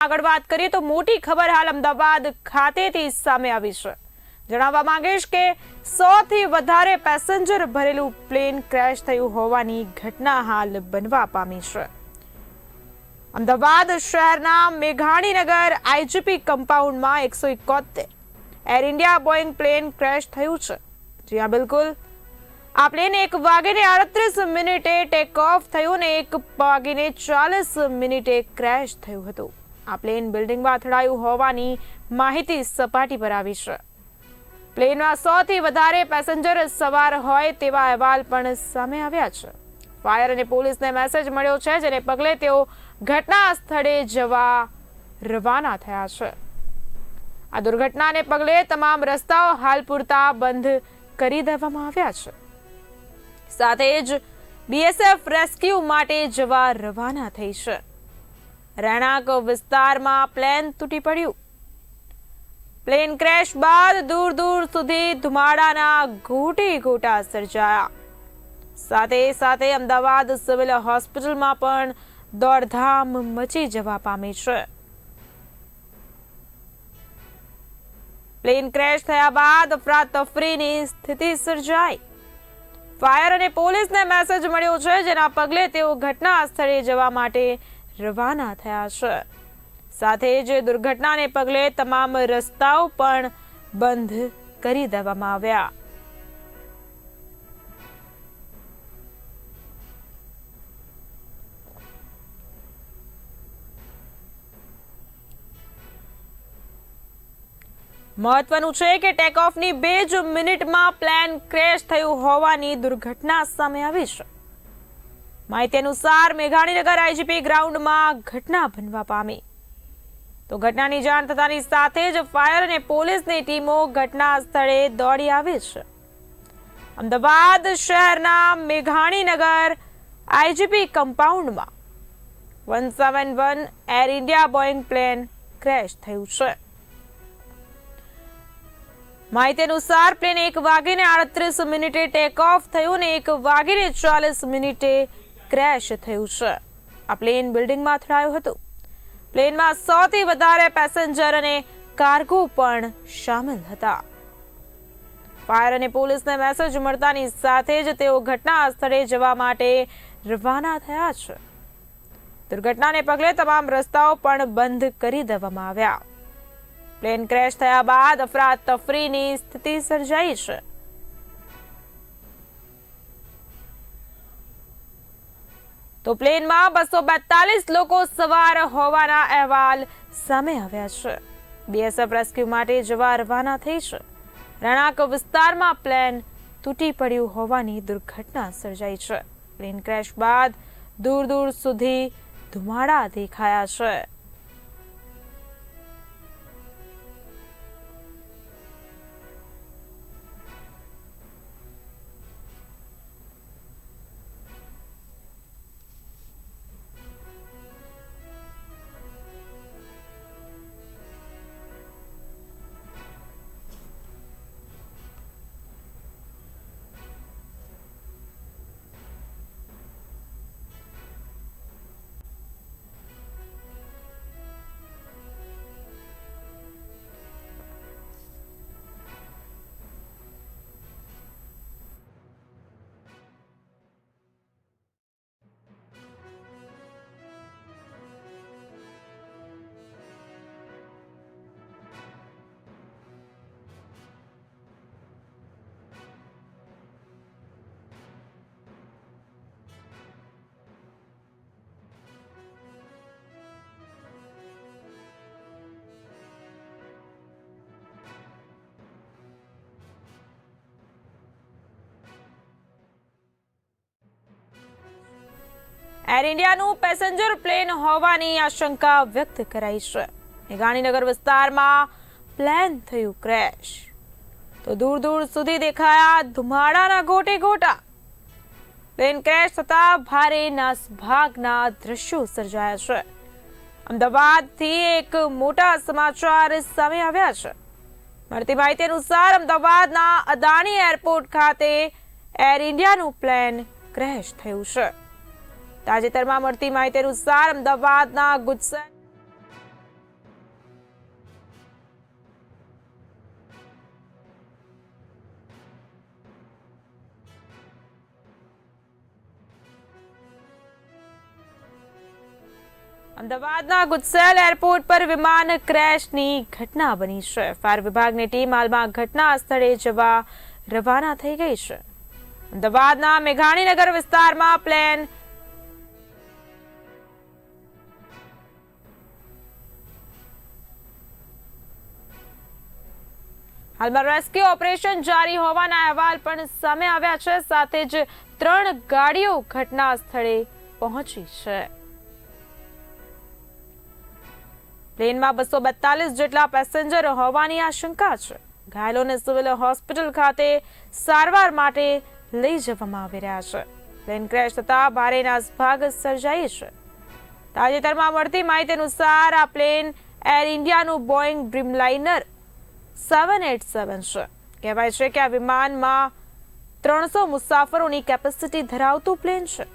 આગળ વાત કરીએ તો મોટી ખબર હાલ અમદાવાદ ખાતેથી સામે આવી છે. જણાવવા માંગીશ કે સો થી વધારે પેસેન્જર ભરેલું પ્લેન ક્રેશ થયું હોવાની ઘટના હાલ બનવા પામી છે. અમદાવાદ શહેરના મેઘાણીનગર આઈજીપી કમ્પાઉન્ડમાં એકસો એકોતેર Air India Boeing plane crash થયું છે. જી હા, બિલકુલ. આ પ્લેન એક વાગીને આડત્રીસ મિનિટે ટેક ઓફ થયું ને એક વાગીને ચાલીસ મિનિટે ક્રેશ થયું હતું. આ પ્લેન બિલ્ડિંગમાં અથડાયું હોવાની માહિતી સપાટી પર આવી છે. પ્લેનમાં સો થી વધારે પેસેન્જર સવાર હોય તેવા અહેવાલ પણ સામે આવ્યા છે. ફાયર અને પોલીસને મેસેજ મળ્યો છે, જેને પગલે તેઓ ઘટના સ્થળે જવા રવાના થયા છે. આ દુર્ઘટનાને પગલે તમામ રસ્તાઓ હાલ પૂરતા બંધ કરી દેવામાં આવ્યા છે. સાથે જ બીએસએફ રેસ્ક્યુ માટે જવા રવાના થઈ છે. રહેણાંક વિસ્તારમાં પ્લેન તૂટી પડ્યું. પ્લેન ક્રેશ બાદ દૂર દૂર સુધી ધુમાડાના ઘૂંટી ઘૂંટા સર્જાયા. સાથે સાથે અમદાવાદ સિવિલ હોસ્પિટલમાં પણ દોડધામ મચી જવા પામી છે. પ્લેન ક્રેશ થયા બાદ અફરાતફરીની સ્થિતિ સર્જાઈ. ફાયર અને પોલીસને મેસેજ મળ્યો છે, જેના પગલે તેઓ ઘટના સ્થળે જવા માટે રવાના થયા છે. સાથે જ દુર્ઘટનાને પગલે તમામ રસ્તાઓ પણ બંધ કરી દેવામાં આવ્યા. મહત્વનું છે કે ટેક ઓફની બે જ મિનિટમાં પ્લેન ક્રેશ થયું હોવાની દુર્ઘટના સામે આવી છે. માહિતી અનુસાર મેઘાણીનગર આઈજીપી ગ્રાઉન્ડમાં ઘટના બનવા પામી. તો ઘટનાની જાણ થતાની સાથે જ ફાયર અને પોલીસની ટીમો ઘટના સ્થળે દોડી આવી છે. અમદાવાદ શહેરના Meghaninagar IGP કમ્પાઉન્ડમાં one seven one Air India Boeing plane crash થયું છે. માહિતી અનુસાર પ્લેન એક વાગીને આડત્રીસ મિનિટે ટેક ઓફ થયું ને એક વાગીને ચાલીસ મિનિટે ક્રેશ થયું છે. આ પ્લેન બિલ્ડિંગમાં અથડાયું હતું. પ્લેનમાં સો થી વધારે પેસેન્જર અને કાર્ગો પણ સામેલ હતા. ફાયર અને પોલીસને મેસેજ મળતાની સાથે જ તેઓ ઘટના સ્થળે જવા માટે રવાના થયા છે. દુર્ઘટનાને પગલે તમામ રસ્તાઓ પણ બંધ કરી દેવામાં આવ્યા. પ્લેન ક્રેશ થયા બાદ અફરાતફરીની સ્થિતિ સર્જાઈ છે. તો પ્લેનમાં બસો બેતાલીસ લોકો સવાર હોવાના અહેવાલ સામે આવ્યા છે. બીએસએફ રેસ્ક્યુ માટે જવા રવાના થઈ છે. રણાક વિસ્તારમાં પ્લેન તૂટી પડ્યું હોવાની દુર્ઘટના સર્જાઈ છે. પ્લેન ક્રેશ બાદ દૂર દૂર સુધી ધુમાડા દેખાયા છે. એર ઇન્ડિયાનું પેસેન્જર પ્લેન હોવાની આશંકા વ્યક્ત કરાઈ છે. ગાંધીનગર વિસ્તારમાં પ્લેન થયું ક્રેશ. તો દૂર દૂર સુધી દેખાયા ધુમાડાના ગોટે ગોટા. પ્લેન ક્રેશ થતા ભારે નાસભાગના દ્રશ્યો સર્જાયા છે. અમદાવાદથી એક મોટા સમાચાર સામે આવ્યા છે. મળતી માહિતી અનુસાર અમદાવાદના અદાણી એરપોર્ટ ખાતે એર ઇન્ડિયાનું પ્લેન ક્રેશ થયું છે. તાજેતરમાં મળતી માહિતી અનુસાર અમદાવાદના ગુજસર અમદાવાદના ગુજસેલ એરપોર્ટ પર વિમાન ક્રેશની ઘટના બની છે. ફાયર વિભાગની ટીમ હાલમાં ઘટના સ્થળે જવા રવાના થઈ ગઈ છે. અમદાવાદના મેઘાણીનગર વિસ્તારમાં પ્લેન હાલમાં રેસ્ક્યુ ઓપરેશન જારી હોવાના અહેવાલ પણ સામે આવ્યા છે. સાથે જ ત્રણ ગાડીઓ ઘટના સ્થળે પહોંચી છે. પ્લેનમાં બસો બેતાલીસ જેટલા પેસેન્જર હોવાની આશંકા છે. ઘાયલોને સિવિલ હોસ્પિટલ ખાતે સારવાર માટે લઈ જવામાં આવી રહ્યા છે. પ્લેન ક્રેશ થતા ભારે નાસભાગ સર્જાઈ છે. તાજેતરમાં મળતી માહિતી અનુસાર આ plane air ઇન્ડિયાનું Boeing Dreamliner seven eight seven છે કહેવાય છે કે આ વિમાનમાં ત્રણસો મુસાફરોની કેપેસિટી ધરાવતું પ્લેન છે.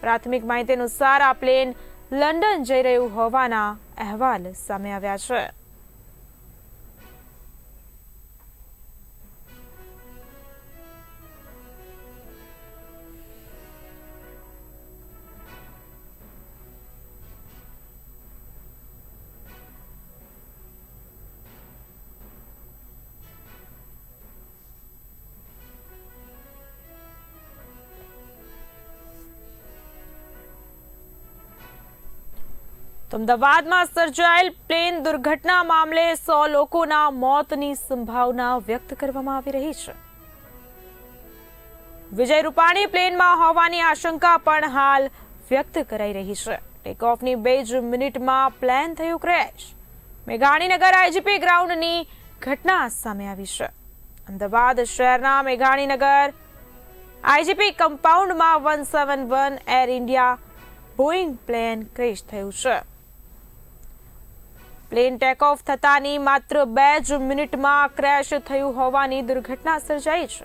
પ્રાથમિક માહિતી અનુસાર આ પ્લેન લંડન જઈ રહ્યું હોવાના અહેવાલ સામે આવ્યા છે. તો અમદાવાદમાં સર્જાયેલ પ્લેન દુર્ઘટના મામલે સો લોકોના મોતની સંભાવના વ્યક્ત કરવામાં આવી રહી છે. વિજય રૂપાણી પ્લેનમાં હોવાની આશંકા પણ હાલ વ્યક્ત કરાઈ રહી છે. ટેક ઓફની બે જ મિનિટમાં પ્લેન થયું ક્રેશ મેઘાણીનગર આઈજીપી ગ્રાઉન્ડની ઘટના સામે આવી છે. અમદાવાદ શહેરના Meghaninagar IGP કમ્પાઉન્ડમાં one seven one Air India Boeing plane crash થયું છે. પ્લેન ટેકઓફ થતાની માત્ર બે જ મિનિટમાં ક્રેશ થયું હોવાની દુર્ઘટના સર્જાઈ છે.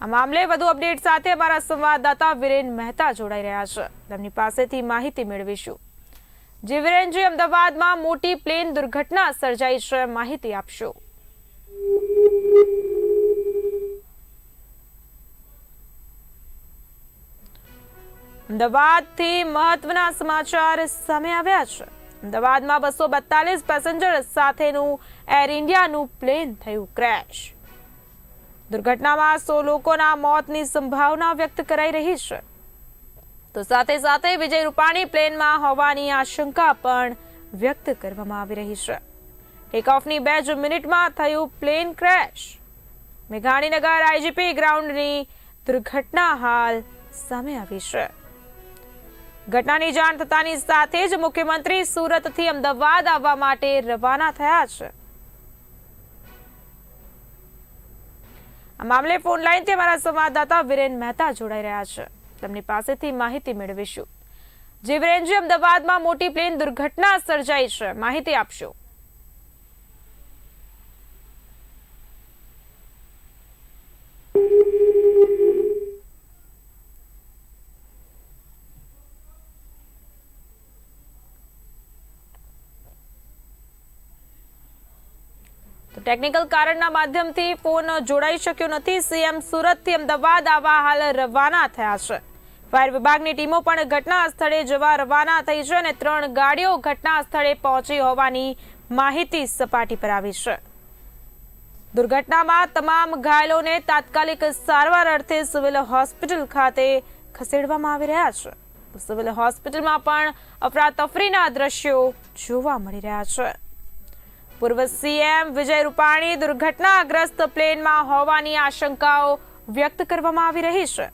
આ મામલે વધુ અપડેટ સાથે અમારા સંવાદદાતા વિરેન મહેતા જોડાઈ રહ્યા છે. તેમની પાસેથી માહિતી મેળવીશું. જી વિરેનજી અમદાવાદમાં મોટી પ્લેન દુર્ઘટના સર્જાઈ છે. માહિતી આપશો. અમદાવાદથી મહત્વના સમાચાર સામે આવ્યા છે. અમદાવાદમાં બસો બેતાલીસ પેસેન્જર સાથેનું એર ઇન્ડિયાનું પ્લેન થયું ક્રેશ. દુર્ઘટનામાં સો લોકોના મોતની સંભાવના વ્યક્ત કરાઈ રહી છે. તો સાથે સાથે વિજય રૂપાણી પ્લેનમાં હોવાની આશંકા પણ વ્યક્ત કરવામાં આવી રહી છે. ટેક ઓફની બે જ મિનિટમાં થયું પ્લેન ક્રેશ. મેઘાણીનગર આઈજીપી ગ્રાઉન્ડની દુર્ઘટના હાલ સામે આવી છે. ઘટનાની જાણ થતાની સાથે જ મુખ્યમંત્રી સુરતથી અમદાવાદ આવવા માટે રવાના થયા છે. આ મામલે ફોન અમારા સંવાદદાતા વિરેન મહેતા જોડાઈ રહ્યા છે. તેમની પાસેથી માહિતી મેળવીશું. જે વિરેનજી, અમદાવાદમાં મોટી પ્લેન દુર્ઘટના સર્જાઈ છે. માહિતી આપશો તો ટેકનિકલ કારણના માધ્યમથી ફોન જોડાઈ શક્યો નથી. સીએમ સુરતથી અમદાવાદ આવા હાલ રવાના થયા છે. ફાયર વિભાગની ટીમો પણ ઘટના સ્થળે જવા રવાના થઈ છે અને ત્રણ ગાડીઓ ઘટના સ્થળે પહોંચી હોવાની માહિતી સપાટી પર આવી છે. દુર્ઘટનામાં તમામ ઘાયલોને તાત્કાલિક સારવાર અર્થે સિવિલ હોસ્પિટલ ખાતે ખસેડવામાં આવી રહ્યા છે. સિવિલ હોસ્પિટલમાં પણ અફરાતફરીના દ્રશ્યો જોવા મળી રહ્યા છે. પૂર્વ સીએમ વિજય રૂપાણી દુર્ઘટનાગ્રસ્ત પ્લેનમાં હોવાની આશંકાઓ વ્યક્ત કરવામાં આવી રહી છે.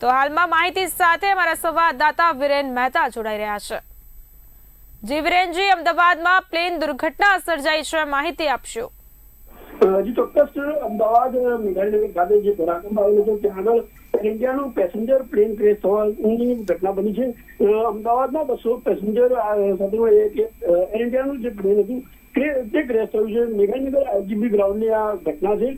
તો હાલમાં માહિતી સાથે અમારા સંવાદદાતા વિરેન મહેતા જોડાઈ રહ્યા છે. જી વિરેનજી, અમદાવાદમાં પ્લેન દુર્ઘટના સર્જાઈ છે. માહિતી આપશો. હજી ચોક્કસ અમદાવાદ મેઘાણીનગર ખાતે જે ધરાકંબ આવેલો છે, ત્યાં આગળ ઇન્ડિયાનું પેસેન્જર પ્લેન ક્રેશ થવાની ઘટના બની છે. અમદાવાદમાં બસો પેસેન્જર સાથેનું એર ઇન્ડિયાનું જે પ્લેન હતું, તે- ક્રેશ થયું છે. મેઘાનગર આઈજીબી ગ્રાઉન્ડની આ ઘટના છે.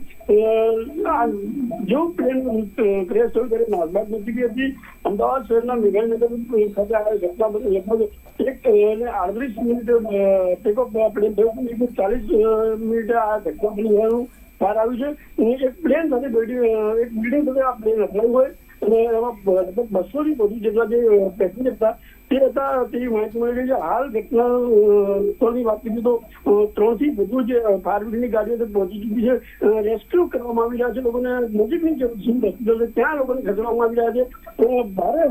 જેવું પ્લેન ક્રેશ થયું ત્યારે નાસભાગ નજીક હતી. અમદાવાદ શહેરના મેઘાનગર ખાતે આ ઘટના લગભગ એક આડત્રીસ મિનિટ ટેક પ્લેન થયું ચાલીસ મિનિટે આ ઘટના બની હોવાનું બહાર આવ્યું છે. અને એક પ્લેન સાથે એક બિલ્ડિંગ સાથે આ પ્લેન અથડાયું હોય. અને એમાં લગભગ બસો થી વધુ જેટલા જે પેસેન્જર હતા તે હતા તેવી માહિતી મળી રહી છે. હાલ ઘટના સ્થળની વાત કરીએ તો ત્રણથી વધુ જે ફાયર ગાડીઓ પહોંચી છે. રેસ્ક્યુ કરવામાં આવી રહ્યા છે. લોકોને નજીકની જે ત્યાં લોકોને ખસેડવામાં આવી રહ્યા છે. ભારે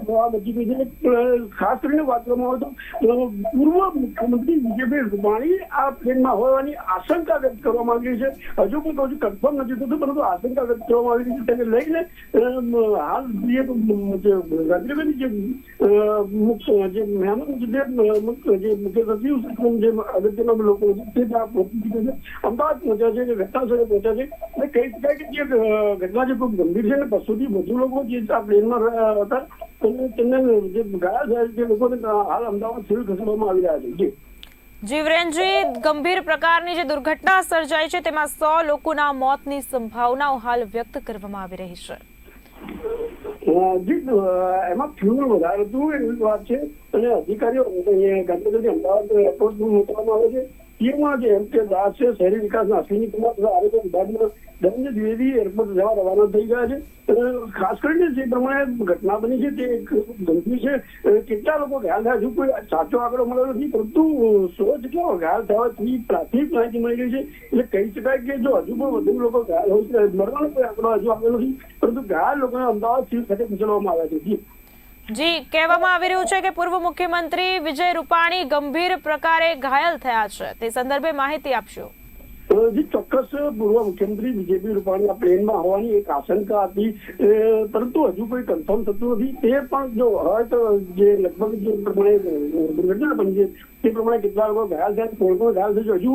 ખાસ કરીને વાત કરવામાં આવે પૂર્વ મુખ્યમંત્રી વિજયભાઈ રૂપાણી આ ટ્રેનમાં હોવાની આશંકા વ્યક્ત કરવામાં આવી છે. હજુ પણ હજુ કન્ફર્મ નથી થતું, પરંતુ આશંકા વ્યક્ત કરવામાં આવી રહી છે. તેને લઈને હાલ જે રાજ્યની જે જે મહેમાન જે જે મુખ્ય સચિવ જે અગત્યના લોકો છે, તે અમદાવાદ પહોંચ્યા છે જે ઘટના સ્થળે પહોંચ્યા છે, અને કહી શકાય કે જે ઘટના જે ખૂબ ગંભીર છે અને બસોથી વધુ લોકો જે આ પ્લેનમાં હતા તેમને જે ઘાયલ થયા તે લોકોને હાલ અમદાવાદ સિવિલ ખસેડવામાં આવી રહ્યા છે. જી. જીવરેનજી ગંભીર પ્રકારની જે દુર્ઘટના સર્જાઈ છે, તેમાં સો લોકોના મોતની સંભાવનાઓ હાલ વ્યક્ત કરવામાં આવી રહી છે. અ, જી એમાં ફ્યુલ વધારે હતું એવી વાત છે. અને અધિકારીઓ ગાંધીનગરથી અમદાવાદ એરપોર્ટ મોકલવામાં આવે છે. એમાં જે એમ કે દાસ છે, શહેરી વિકાસના અશ્વિની કુમાર આરોગ્ય વિભાગના ધર્મેન્દ્ર દ્વિવેદી એરપોર્ટ જવા રવાના થઈ ગયા છે. ખાસ કરીને જે પ્રમાણે ઘટના બની છે તે એક ગંભીર છે. કેટલા લોકો ઘાયલ થયા હજુ કોઈ સાચો આંકડો મળ્યો નથી, પરંતુ સો જેટલા ઘાયલ થવાથી પ્રાથમિક માહિતી મળી રહી છે. એટલે કહી શકાય કે જો હજુ પણ વધુ લોકો ઘાયલ હોય છે, મરવાનો કોઈ આંકડો હજુ આવ્યો નથી, પરંતુ ઘાયલ લોકોને અમદાવાદ સિવિલ ખાતે ખસેડવામાં આવ્યા છે. જી, કહેવામાં આવી રહ્યું છે કે પૂર્વ મુખ્યમંત્રી વિજય રૂપાણી ગંભીર પ્રકારે ઘાયલ થયા છે. તે સંદર્ભે માહિતી આપશો. જી ચોક્કસ પૂર્વ મુખ્યમંત્રી બીજેપી રૂપાણી પ્લેનમાં હોવાની એક આશંકા હતી. પરંતુ હજુ કોઈ કન્ફર્મ થતું નથી. તે પણ જો હોય જે લગભગ જે પ્રમાણે દુર્ઘટના બની છે, તે પ્રમાણે કેટલા લોકો ઘાયલ થયા કોણ કોણ ઘાયલ થયું હજુ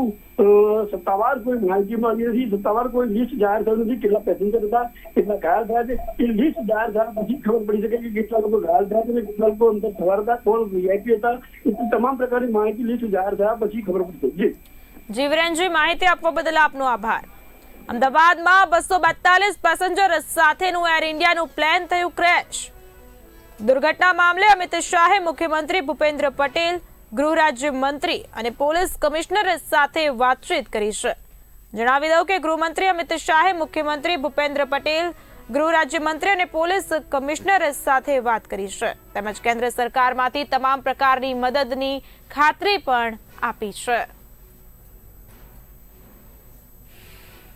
સત્તાવાર કોઈ માહિતી મળી નથી. સત્તાવાર કોઈ લિસ્ટ જાહેર થયું નથી. કેટલા પેસેન્જર હતા, કેટલા ઘાયલ થયા છે. એ લિસ્ટ જાહેર થયા પછી ખબર પડી શકે કે કેટલા લોકો ઘાયલ થયા છે કેટલા લોકો અંદર સવાર હતા, કોણ વીઆઈપી હતા. એ તમામ પ્રકારની માહિતી લિસ્ટ જાહેર થયા પછી ખબર પડશે જી. જીવરેનજી માહિતી આપવા બદલ આપનો આભાર. અમદાવાદમાં બસો બેતાલીસ પેસેન્જર સાથેનું એર ઇન્ડિયાનું પ્લેન થયું ક્રેશ દુર્ઘટના મામલે અમિત શાહે મુખ્યમંત્રી ભૂપેન્દ્ર પટેલ, ગૃહ રાજ્ય મંત્રી અને પોલીસ કમિશનર સાથે વાતચીત કરી છે. જણાવી દઉં કે ગૃહમંત્રી અમિત શાહે મુખ્યમંત્રી ભૂપેન્દ્ર પટેલ, ગૃહ રાજ્યમંત્રી અને પોલીસ કમિશનર સાથે વાત કરી છે. તેમજ કેન્દ્ર સરકારમાંથી તમામ પ્રકારની મદદની ખાતરી પણ આપી છે.